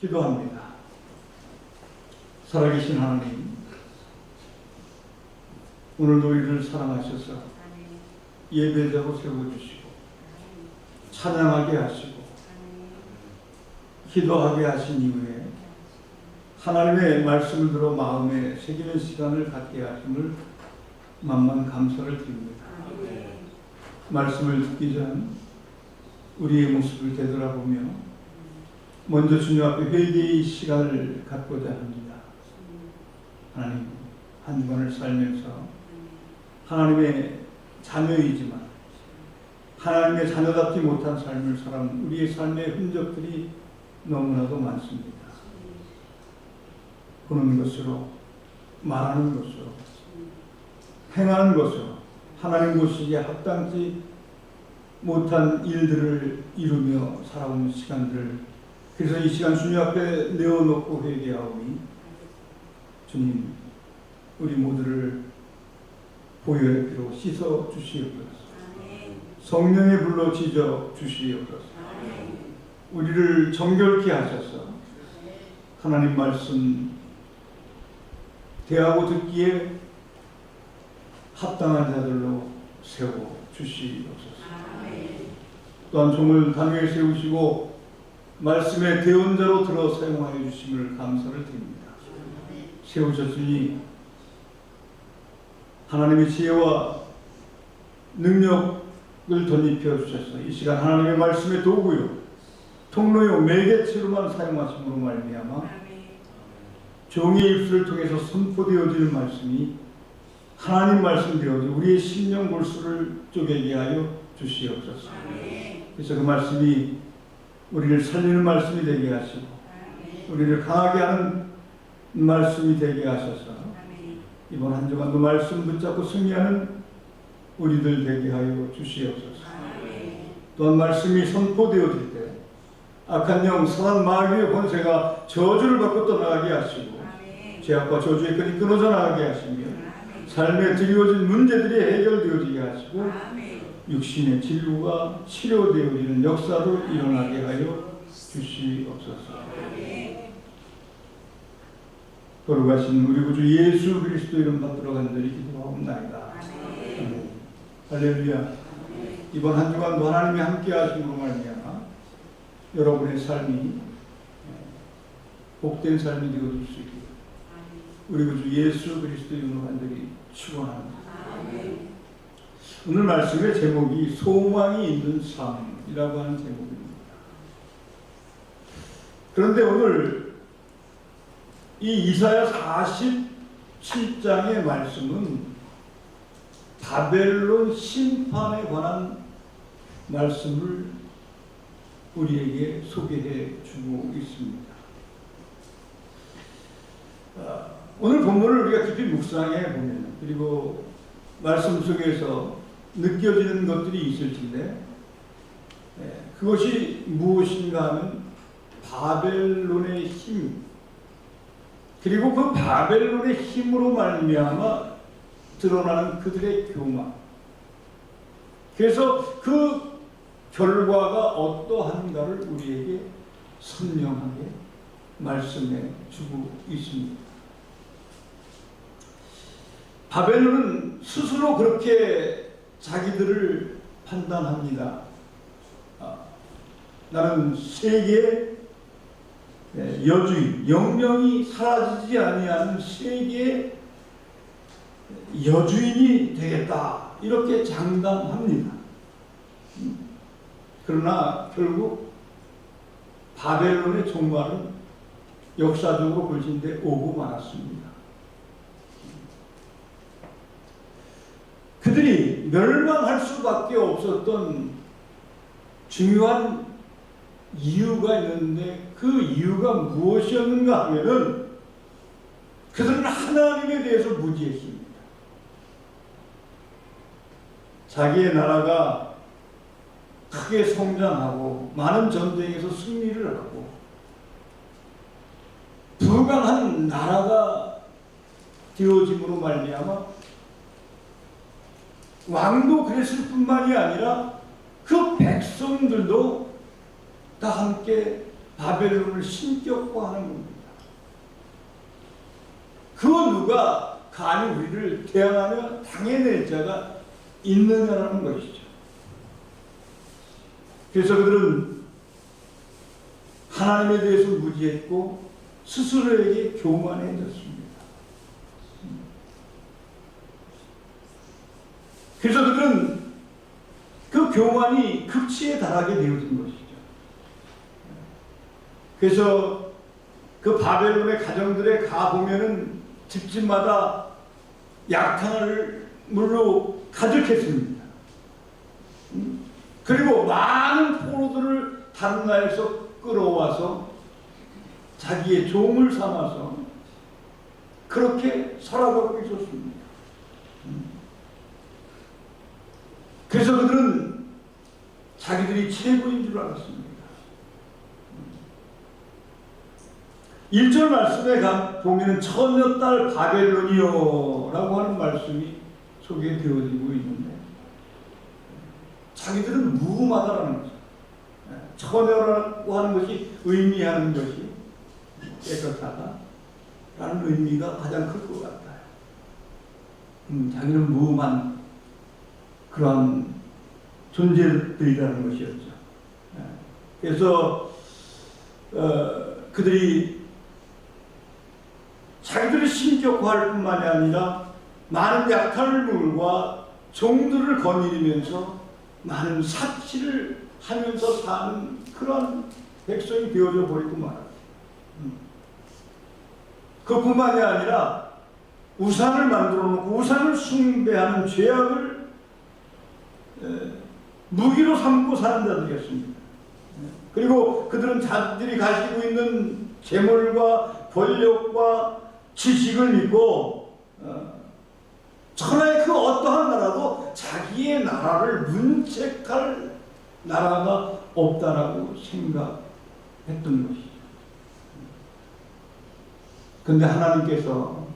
기도합니다. 살아계신 하나님, 오늘도 우리를 사랑하셔서 예배자로 세워주시고 찬양하게 하시고 기도하게 하신 이후에 하나님의 말씀을 들어 마음에 새기는 시간을 갖게 하심을 만만 감사를 드립니다. 말씀을 듣기 전 우리의 모습을 되돌아보며 먼저 주님 앞에 회개의 시간을 갖고자 합니다. 하나님 한 주간을 살면서 하나님의 자녀이지만 하나님의 자녀답지 못한 삶을 살아온 우리의 삶의 흔적들이 너무나도 많습니다. 보는 것으로 말하는 것으로 행하는 것으로 하나님 보시기에 합당치 못한 일들을 이루며 살아온 시간들을 그래서 이 시간 주님 앞에 내어놓고 회개하오니 주님 우리 모두를 보혈의 피로 씻어 주시옵소서. 성령의 불로 지져 주시옵소서. 우리를 정결케 하셔서. 하나님 말씀 대하고 듣기에 합당한 자들로 세워 주시옵소서. 또한 종을 당에 세우시고 말씀의 대언자로 들어 사용하여 주심을 감사를 드립니다. 세우셨으니 하나님의 지혜와 능력을 덧입혀 주셔서 이 시간 하나님의 말씀의 도구요 통로요 매개체로만 사용하심으로 말미암아 종의 입술을 통해서 선포되어지는 말씀이 하나님 말씀 되어지 우리의 심령 골수를 쪼개게 하여 주시옵소서. 그래서 그 말씀이 우리를 살리는 말씀이 되게 하시고 우리를 강하게 하는 말씀이 되게 하셔서 이번 한 주간도 말씀 붙잡고 승리하는 우리들 되게 하여 주시옵소서. 또한 말씀이 선포되어질 때 악한 영 사단 마귀의 권세가 저주를 받고 떠나가게 하시고 죄악과 저주의 끈이 끊어져 나가게 하시며 삶에 드리워진 문제들이 해결되어지게 하시고 육신의 진료가 치료되어지는 역사로 일어나게 하여 주시옵소서. 거룩하신 우리 구주 예수 그리스도 이름 받들어 간절히 기도하옵나이다. 아멘. 할렐루야. 이번 한 주간도 하나님이 함께 하심으로 말미암아 여러분의 삶이 복된 삶이 되어질 수 있게 우리 구주 예수 그리스도 이름으로 간절히 축원합니다. 오늘 말씀의 제목이 소망이 있는 삶이라고 하는 제목입니다. 그런데 오늘 이 이사야 47장의 말씀은 바벨론 심판에 관한 말씀을 우리에게 소개해 주고 있습니다. 아, 오늘 본문을 우리가 깊이 묵상해 보면 그리고 말씀 속에서 느껴지는 것들이 있을 텐데 예, 그것이 무엇인가 하면 바벨론의 힘 그리고 그 바벨론의 힘으로 말미암아 드러나는 그들의 교만 그래서 그 결과가 어떠한가를 우리에게 선명하게 말씀해 주고 있습니다. 바벨론은 스스로 그렇게 자기들을 판단합니다. 아, 나는 세계 여주인, 영영이 사라지지 아니하는 세계의 여주인이 되겠다. 이렇게 장담합니다. 그러나 결국 바벨론의 종말은 역사적으로 볼진데 오고 말았습니다. 그들이 멸망할 수밖에 없었던 중요한 이유가 있는데 그 이유가 무엇이었는가 하면은 그들은 하나님에 대해서 무지했습니다. 자기의 나라가 크게 성장하고 많은 전쟁에서 승리를 하고 부강한 나라가 되어짐으로 말미암아 왕도 그랬을 뿐만이 아니라 그 백성들도 다 함께 바벨론을 신격화하는 겁니다. 그 누가 감히 우리를 대항하며 당해낼 자가 있느냐라는 것이죠. 그래서 그들은 하나님에 대해서 무지했고 스스로에게 교만해졌습니다. 그래서 그들은 그 교만이 극치에 달하게 되어진 것이죠. 그래서 그 바벨론의 가정들에 가 보면은 집집마다 약탕을 물로 가득했습니다. 음? 그리고 많은 포로들을 다른 나라에서 끌어와서 자기의 종을 삼아서 그렇게 살아가고 있었습니다. 음. 그래서 그들은 자기들이 최고인 줄 알았습니다. 1절 말씀에 가 보면 처녀 딸 바벨론이요 라고 하는 말씀이 소개되어지고 있는데 자기들은 무음하다라는 거죠. 처녀라고 하는 것이 의미하는 것이 깨끗하다 라는 의미가 가장 클 것 같아요. 음, 자기는 무음한 그러한 존재들이라는 것이었죠. 예. 그래서 어, 그들이 자기들의 신격화할 뿐만이 아니라 많은 약탈물과 종들을 거느리면서 많은 사치를 하면서 사는 그런 백성이 되어져 버리고 말았어요. 음. 그뿐만이 아니라 우상을 만들어 놓고 우상을 숭배하는 죄악을 에, 무기로 삼고 사는 자들이었습니다. 그리고 그들은 자들이 가지고 있는 재물과 권력과 지식을 믿고 어, 천하의 그 어떠한 나라도 자기의 나라를 문책할 나라가 없다라고 생각했던 것이죠. 근데 하나님께서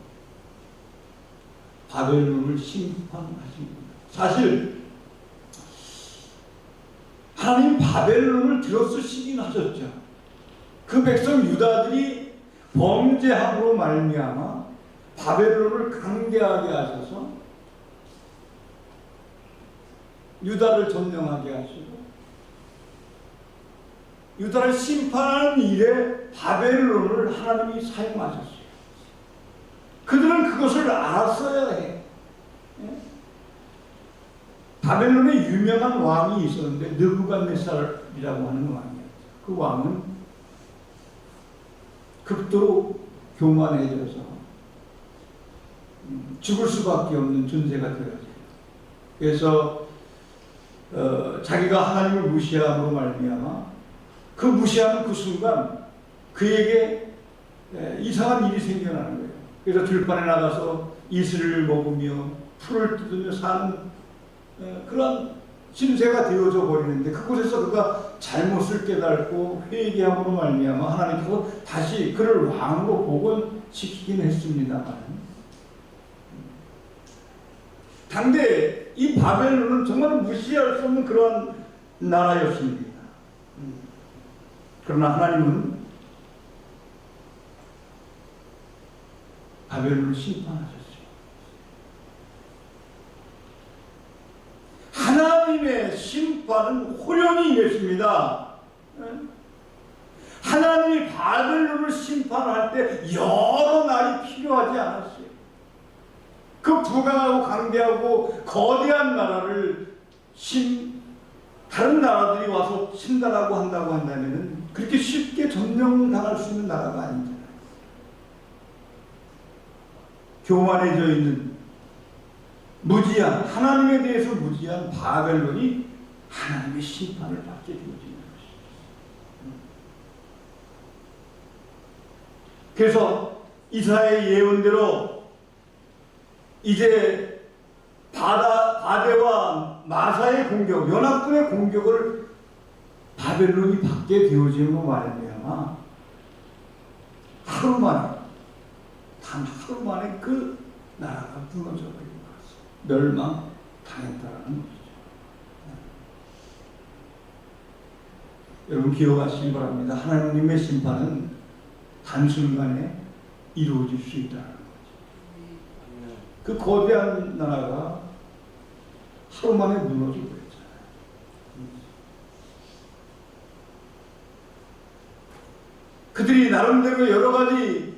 바벨론을 심판하십니다. 사실 하나님 바벨론을 들어쓰시긴 하셨죠. 그 백성 유다들이 범죄함으로 말미암아 바벨론을 강대하게 하셔서 유다를 점령하게 하시고 유다를 심판하는 일에 바벨론을 하나님이 사용하셨어요. 그들은 그것을 알았어야 해. 예? 바벨론에 유명한 왕이 있었는데 느부갓네살이라고 하는 왕이었죠. 그 왕은 극도로 교만해져서 음, 죽을 수밖에 없는 존재가 되어져요. 그래서 어, 자기가 하나님을 무시함으로 말미암아 그 무시하는 그 순간 그에게 에, 이상한 일이 생겨나는 거예요. 그래서 들판에 나가서 이슬을 먹으며 풀을 뜯으며 사는 에, 그런 신세가 되어져 버리는데 그곳에서 그가 잘못을 깨닫고 회개함으로 말미암아 하나님께서 다시 그를 왕으로 복원시키긴 했습니다만 당대 이 바벨론은 정말 무시할 수 없는 그러한 나라였습니다. 그러나 하나님은 바벨론을 심판하셨어요. 하나님의 심판은 호련히 임했습니다. 하나님이 바벨론을 심판할 때 여러 날이 필요하지 않았어요. 그 부강하고 강대하고 거대한 나라를 심 다른 나라들이 와서 친다라고 한다고 한다면은 그렇게 쉽게 점령당할 수 있는 나라가 아니잖아요. 교만해져 있는 무지한 하나님에 대해서 무지한 바벨론이 하나님의 심판을 받게 되어지는 것입니다. 그래서 이사의 예언대로 이제 바다 바데와 마사의 공격, 연합군의 공격을 바벨론이 받게 되어지는 말이야. 하루 만에 단 하루 만에 그 나라가 무너져 거죠. 멸망 당했다라는 것이죠. 여러분 기억하시기 바랍니다. 하나님의 심판은 단순간에 이루어질 수 있다는 거죠. 그 거대한 나라가 하루 만에 버렸잖아요. 그들이 나름대로 여러 가지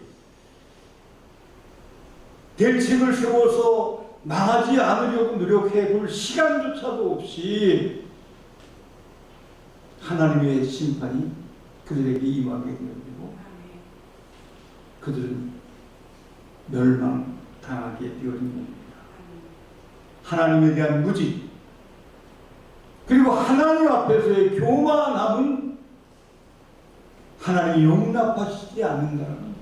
대책을 세워서 망하지 않으려고 노력해 볼 시간조차도 없이 하나님의 심판이 그들에게 임하게 되어지고 그들은 멸망당하게 되어진 겁니다. 하나님에 대한 무지 그리고 하나님 앞에서의 교만함은 하나님이 용납하시지 않는다는.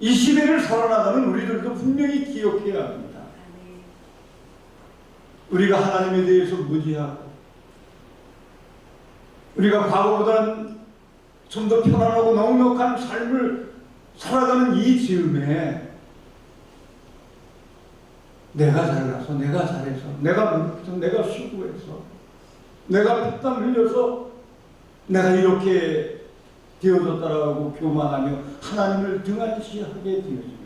이 시대를 살아나가는 우리들도 분명히 기억해야 합니다. 우리가 하나님에 대해서 무지하고 우리가 과거보다는 좀 더 편안하고 넉넉한 삶을 살아가는 이 즈음에 내가 잘나서 내가 잘해서 내가 노력해서 내가 수고해서 내가 피땀 흘려서 내가 이렇게 되어졌다라고 교만하며 하나님을 등한시하게 되어지면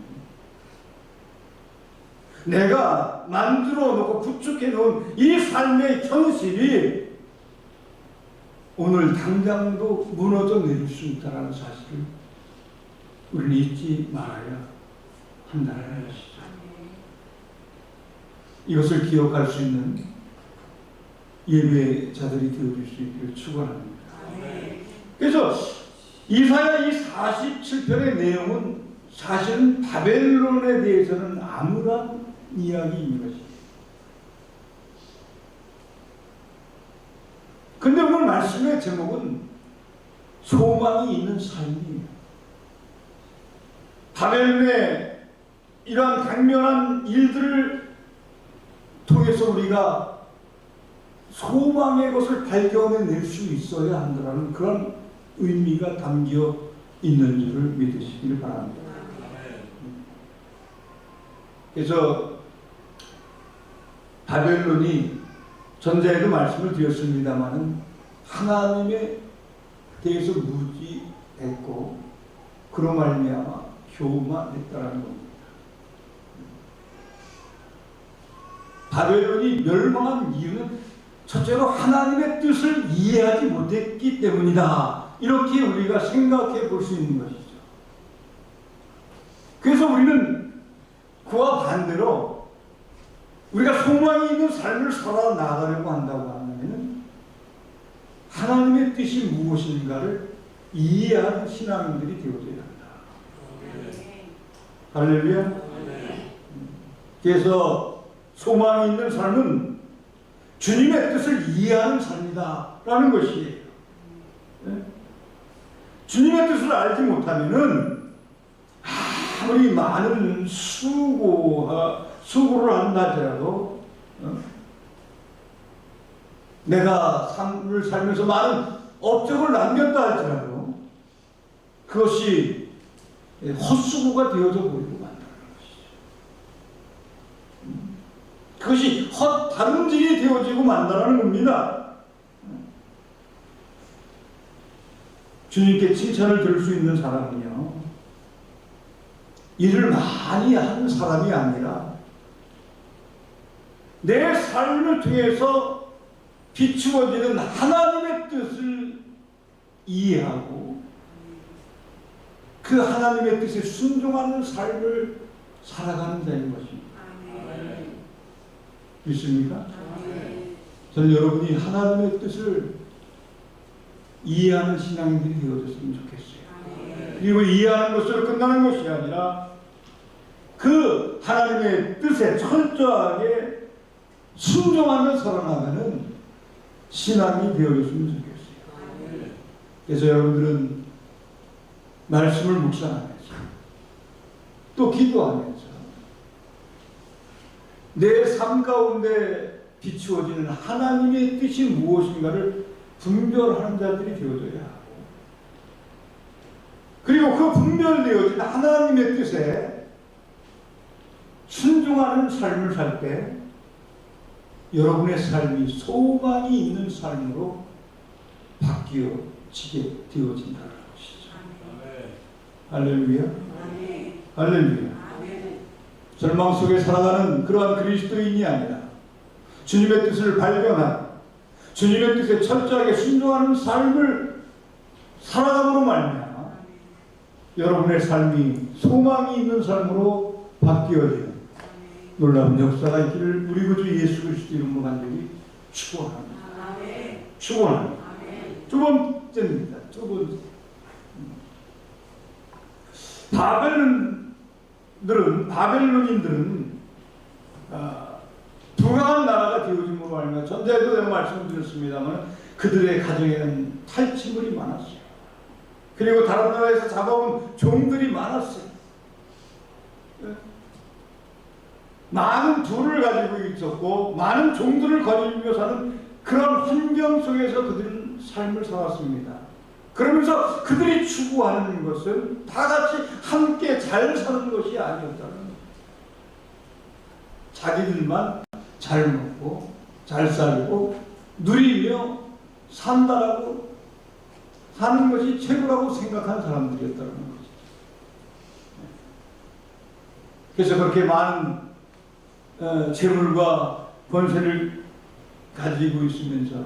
내가 만들어 놓고 구축해 놓은 이 삶의 현실이 오늘 당장도 무너져 내릴 수 있다는 사실을 우리는 잊지 말아야 한다는 것이죠. 이것을 기억할 수 있는 예배자들이 되어줄 수 있기를 축원합니다. 그래서 이사야 이 47편의 내용은 사실은 바벨론에 대해서는 아무런 이야기인 것이에요. 근데 오늘 말씀의 제목은 소망이 있는 삶이에요. 바벨론의 이러한 강렬한 일들을 통해서 우리가 소망의 것을 발견해낼 수 있어야 한다는 그런 의미가 담겨 있는 줄을 믿으시길 바랍니다. 그래서 바벨론이 전자에도 말씀을 드렸습니다마는 하나님에 대해서 무지했고 그로 말미암아 교만 했다라는 겁니다. 바벨론이 멸망한 이유는 첫째로 하나님의 뜻을 이해하지 못했기 때문이다. 이렇게 우리가 생각해 볼 수 있는 것이죠. 그래서 우리는 그와 반대로 우리가 소망이 있는 삶을 살아나가려고 한다고 하면 하나님의 뜻이 무엇인가를 이해하는 신앙인들이 되어져야 한다. 할렐루야. 그래서 소망이 있는 삶은 주님의 뜻을 이해하는 삶이다. 라는 것이에요. 네? 주님의 뜻을 알지 못하면은 아무리 많은 수고, 수고를 한다 할지라도 어? 내가 삶을 살면서 많은 업적을 남겼다 할지라도 그것이 헛수고가 되어져 보이고 만다는 것이죠. 음. 그것이 헛다름질이 되어지고 만다는 겁니다. 주님께 칭찬을 들을 수 있는 사람은요, 일을 많이 하는 사람이 아니라 내 삶을 통해서 비추어지는 하나님의 뜻을 이해하고 그 하나님의 뜻에 순종하는 삶을 살아가는 자인 것입니다. 믿습니까? 저는 여러분이 하나님의 뜻을 이해하는 신앙인들이 되어졌으면 좋겠어요. 그리고 이해하는 것으로 끝나는 것이 아니라 그 하나님의 뜻에 철저하게 순종하며 살아나가는 신앙이 되어졌으면 좋겠어요. 그래서 여러분들은 말씀을 묵상하면서 또 기도하면서 내 삶 가운데 비추어지는 하나님의 뜻이 무엇인가를 분별하는 자들이 되어져야 하고 그리고 그 분별되어진 하나님의 뜻에 순종하는 삶을 살 때 여러분의 삶이 소망이 있는 삶으로 바뀌어지게 되어진다는 것이죠. 할렐루야. 할렐루야. 절망 속에 살아가는 그러한 그리스도인이 아니라 주님의 뜻을 발견하고 주님의 뜻에 철저하게 순종하는 삶을 살아감으로 말미암아 여러분의 삶이 소망이 있는 삶으로 바뀌어지는 놀라운 역사가 있기를 우리 구주 예수 그리스도 이름으로 간절히 축원합니다. 축원합니다. 두 번째입니다. 두 번째. 바벨론들은 바벨론인들은 아, 부강한 나라가 되어짐으로 말미암아 전자에도 내가 말씀드렸습니다만 그들의 가정에는 탈취물이 많았어요. 그리고 다른 나라에서 잡아온 종들이 많았어요. 예? 많은 둘을 가지고 있었고 많은 종들을 거느리며 사는 그런 환경 속에서 그들은 삶을 살았습니다. 그러면서 그들이 추구하는 것은 다 같이 함께 잘 사는 것이 아니었다는. 자기들만 잘 먹고 잘 살고 누리며 산다라고 사는 것이 최고라고 생각한 사람들이었다는 거죠. 그래서 그렇게 많은 어, 재물과 권세를 가지고 있으면서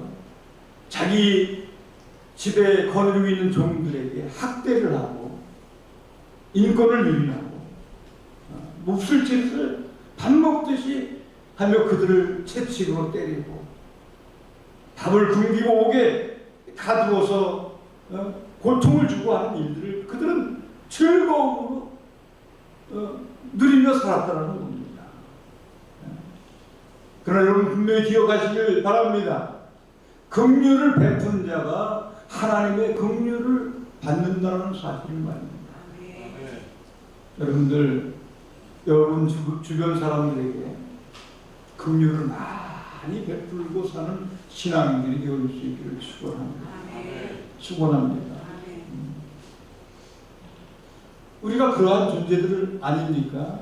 자기 집에 거느리고 있는 종들에게 학대를 하고 인권을 유린하고 어, 몹쓸 짓을 밥 먹듯이 하며 그들을 채찍으로 때리고 밥을 굶기고 옥에 가두어서 어, 고통을 주고 하는 일들을 그들은 즐거움으로 어, 누리며 살았다는 겁니다. 그러나 여러분 분명히 기억하시길 바랍니다. 긍휼을 베푼 자가 하나님의 긍휼을 받는다는 사실을 말입니다. 여러분들 여러분 주, 주변 사람들에게 긍휼을 많이 베풀고 사는 신앙인들이 되어줄 수 있기를 축원합니다. 축원합니다. 우리가 그러한 존재들 아닙니까?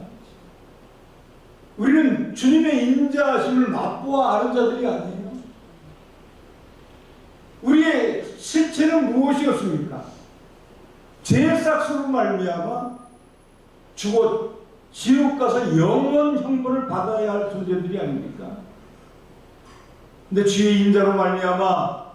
우리는 주님의 인자하심을 맛보아 아는 자들이 아니에요. 우리의 실체는 무엇이었습니까? 죄의 싹수로 말미암아 죽어 지옥 가서 영원 형벌을 받아야 할 존재들이 아닙니까? 근데 주의 인자로 말미암아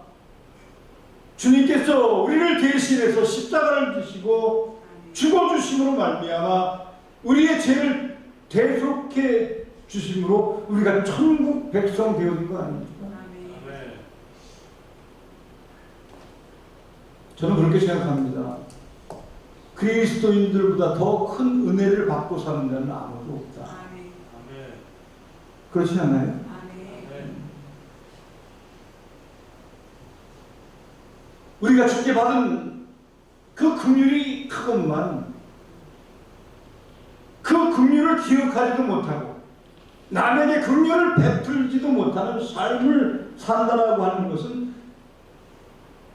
주님께서 우리를 대신해서 십자가를 지시고 죽어 주심으로 말미암아 우리의 죄를 대속해 주심으로 우리가 천국 백성 되어진 거 아닙니까? 저는 그렇게 생각합니다. 그리스도인들보다 더 큰 은혜를 받고 사는 자는 아무도 없다. 그렇지 않나요? 우리가 주께 받은 그 긍휼이 크건만 그 긍휼을 기억하지도 못하고 남에게 긍휼을 베풀지도 못하는 삶을 산다라고 하는 것은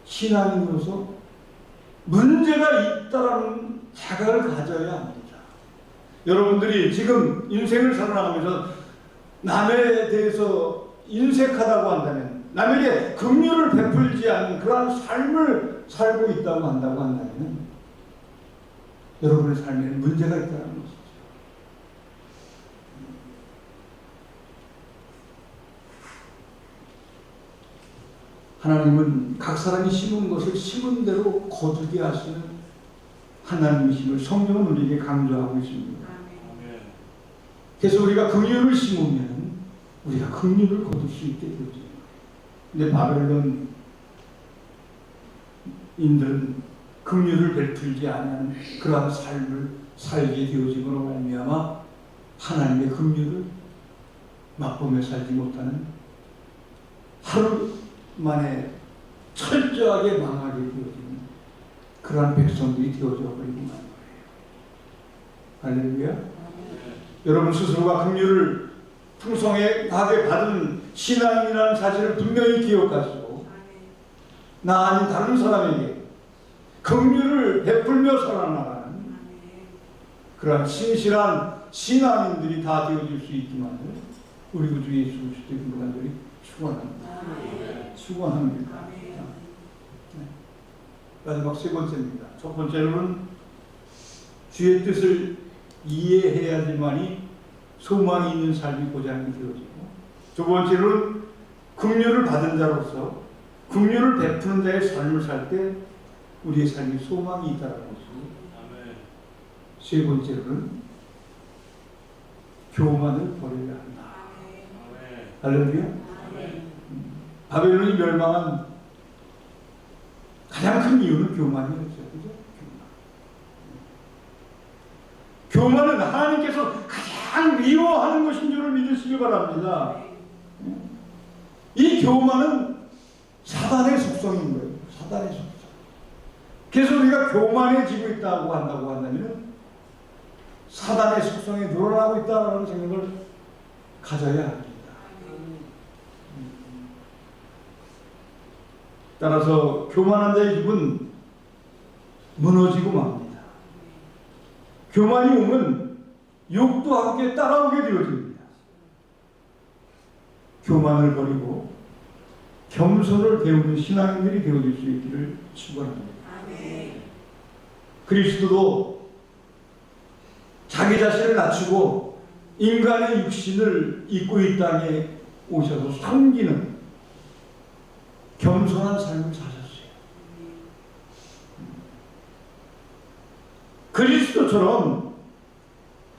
신앙인으로서 문제가 있다라는 자각을 가져야 합니다. 여러분들이 지금 인생을 살아가면서 남에 대해서 인색하다고 한다면 남에게 긍휼을 베풀지 않는 그러한 삶을 살고 있다고 한다고 한다면 여러분의 삶에는 문제가 있다는 것이죠. 하나님은 각 사람이 심은 것을 심은 대로 거두게 하시는 하나님이심을 성령은 우리에게 강조하고 있습니다. 그래서 우리가 긍휼을 심으면 우리가 긍휼을 거둘 수 있게 되죠. 근데 바벨론 인들은 긍휼을 베풀지 않은 그러한 삶을 살게 되어짐으로 말미암아 하나님의 긍휼을 맛보며 살지 못하는 하루 만에 철저하게 망하게 되어지는 그러한 백성들이 되어져 버리고 만 거예요. 할렐루야. 여러분 스스로가 긍휼을 풍성하게 받은 신앙이라는 사실을 분명히 기억하시고 나 아닌 다른 사람에게 긍휼을 베풀며 살아나가는 그러한 신실한 신앙인들이 다 되어질 수 있기만을 우리 구주 예수 그리스도의 간절히 축원합니다. 축원합니다. 마지막 세 번째입니다. 첫 번째로는 주의 뜻을 이해해야지만이 소망이 있는 삶이 보장이 되어지고 두 번째로는 긍휼을 받은 자로서 긍휼을 베푸는 자의 삶을 살 때 우리의 삶이 소망이 있다는 것이고 세 번째로는 교만을 버려야 한다. 할렐루야. 바벨론이 멸망한 가장 큰 이유는 교만이었죠. 그죠? 교만. 교만은 하나님께서 가장 미워하는 것인 줄을 믿으시기 바랍니다. 이 교만은 사단의 속성인 거예요. 사단의 속성. 그래서 우리가 교만해지고 있다고 한다고 한다면 사단의 속성이 늘어나고 있다는 생각을 가져야 합니다. 따라서 교만한 자의 집은 무너지고 맙니다. 교만이 오면 욕도 함께 따라오게 되어집니다. 교만을 버리고 겸손을 배우는 신앙인들이 되어질 수 있기를 축원합니다. 그리스도도 자기 자신을 낮추고 인간의 육신을 입고 이 땅에 오셔서 섬기는 겸손한 삶을 사셨어요. 그리스도처럼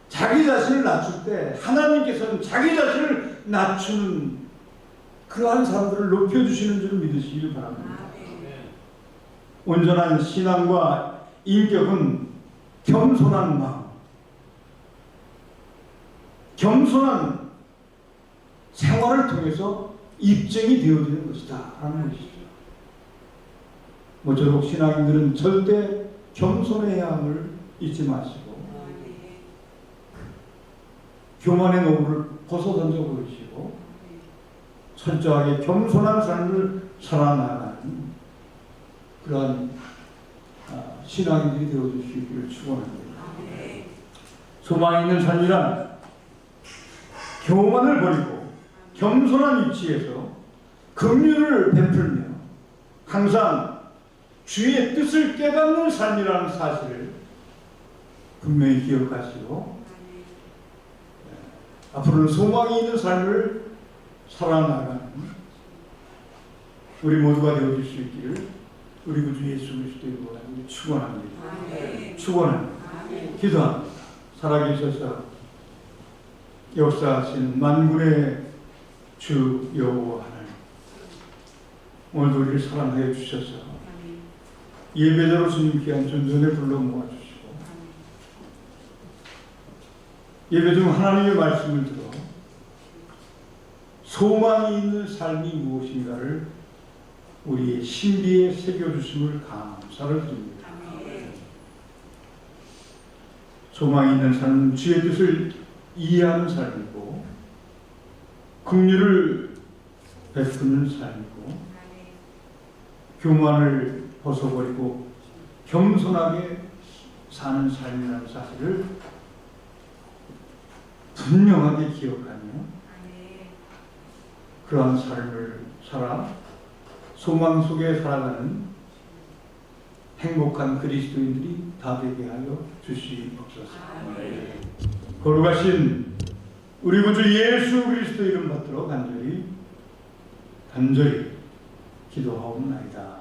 자기 자신을 낮출 때 하나님께서는 자기 자신을 낮추는 그러한 사람들을 높여주시는 줄 믿으시길 바랍니다. 온전한 신앙과 인격은 겸손한 마음, 겸손한 생활을 통해서 입증이 되어지는 것이다. 라는 것이죠. 모쪼록 신앙인들은 절대 겸손해야 함을 잊지 마시고 교만의 노를 벗어던져 버리시고 철저하게 겸손한 삶을 살아나가는 그러한 아, 신앙인들이 되어줄 수 있기를 축원합니다. 소망 있는 삶이란 교만을 버리고 겸손한 위치에서 긍휼을 베풀며 항상 주의 뜻을 깨닫는 삶이라는 사실을 분명히 기억하시고 앞으로는 소망이 있는 삶을 살아나가는 우리 모두가 되어질 수 있기를 우리 구주 예수 그리스도의 이름으로 축원합니다. 축원합니다. 기도합니다. 살아계셔서 역사하시는 만군의 주 여호와 하나님 오늘도 우리를 사랑하여 주셔서 예배자로 주님 귀한 존전에 불러 모아주시고 예배 중 하나님의 말씀을 들어 소망이 있는 삶이 무엇인가를 우리의 신비에 새겨주심을 감사를 드립니다. 소망이 있는 삶은 주의 뜻을 이해하는 삶이고 긍휼을 베푸는 삶이고 교만을 벗어버리고 겸손하게 사는 삶이라는 사실을 분명하게 기억하며 그러한 삶을 살아 소망 속에 살아가는 행복한 그리스도인들이 다 되게 하여 주시옵소서. 거룩하신 우리 구주 예수 그리스도 이름 받들어 간절히 간절히 기도하옵나이다.